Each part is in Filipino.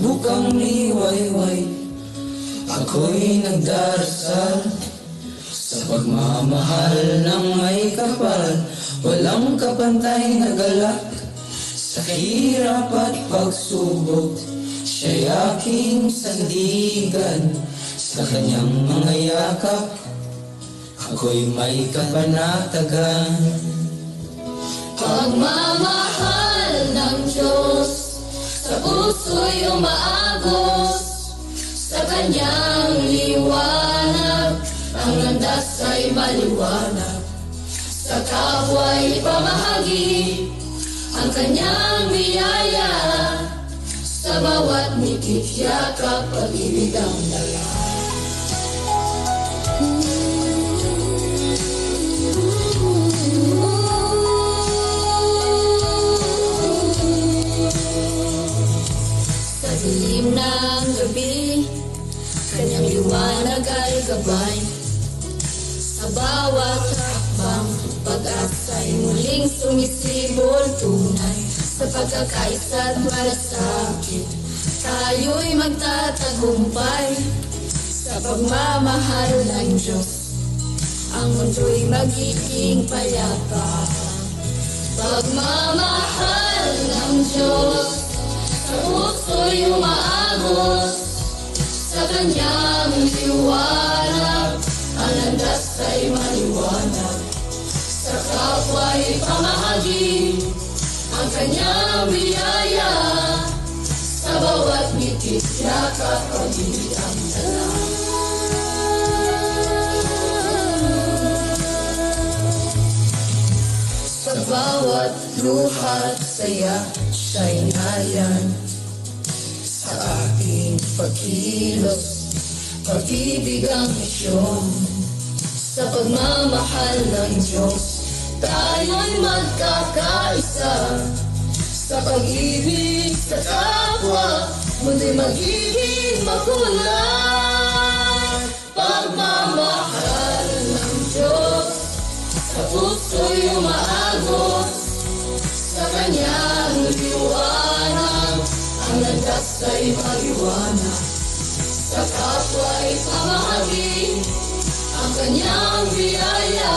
bukang liwayway Ako'y nagdarasal. Sa pagmamahal ng may kapal Walang kapantay na galak Sa hirap at pagsubok Siya'y aking sandigan. Sa kanyang mga yakap Ako'y may kapanatagan. Pagmamahal puso'y umaagos Sa kanyang liwanag. Ang landas ay maliwanag. Sa kapwa'y pamahagi Ang kanyang biyaya. Sa bawat ngiti yakap pag-ibig ang dala ng gabi, kanyang liwanag ay gabay. Sa bawat hakbang, pag-asa'y muling sumisibol tunay. Sa pagkakaisa at malasakit, tayo'y magtatagumpay. Sa pagmamahal ng Diyos, ang mundo'y magiging payapa. Pagmamahal umaagos Sa kanyang liwanag Ang landas ay maliwanag. Sa kapwa'y pamahagi Ang kanyang biyaya Sa bawat ngiti yakap pag-ibig ang dala. Sa bawat luha at saya siya'y nayan aking pagkilos Pag-ibig ang misyon. Sa pagmamahal ng Diyos Tayo'y magkakaisa. Sa pag-ibig sa kapwa Mundo'y magiging makulay. Pagmamahal ng Diyos sa puso'y umaagos Sa liwanag Landas ay maliwanag. Sa kapwa'y pamahagi Ang kanyang biyaya.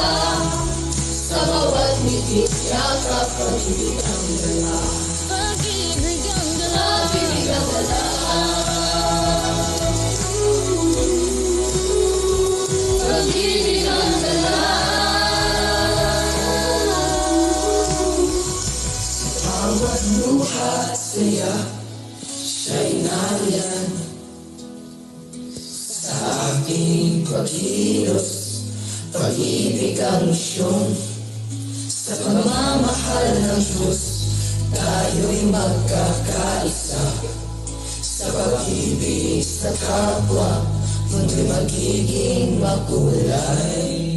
Sa bawat ngiti yakap Pag-ibig ang dala. Pag-ibig ang dala. Ang dala. Dala Bawat luha at Siya'y nariyan Sa aking pagkilos Pag-ibig ang misyon Sa pagmamahal ng Diyos. Tayo'y magkakaisa Sa pag-ibig sa kapwa Mundo'y magiging makulay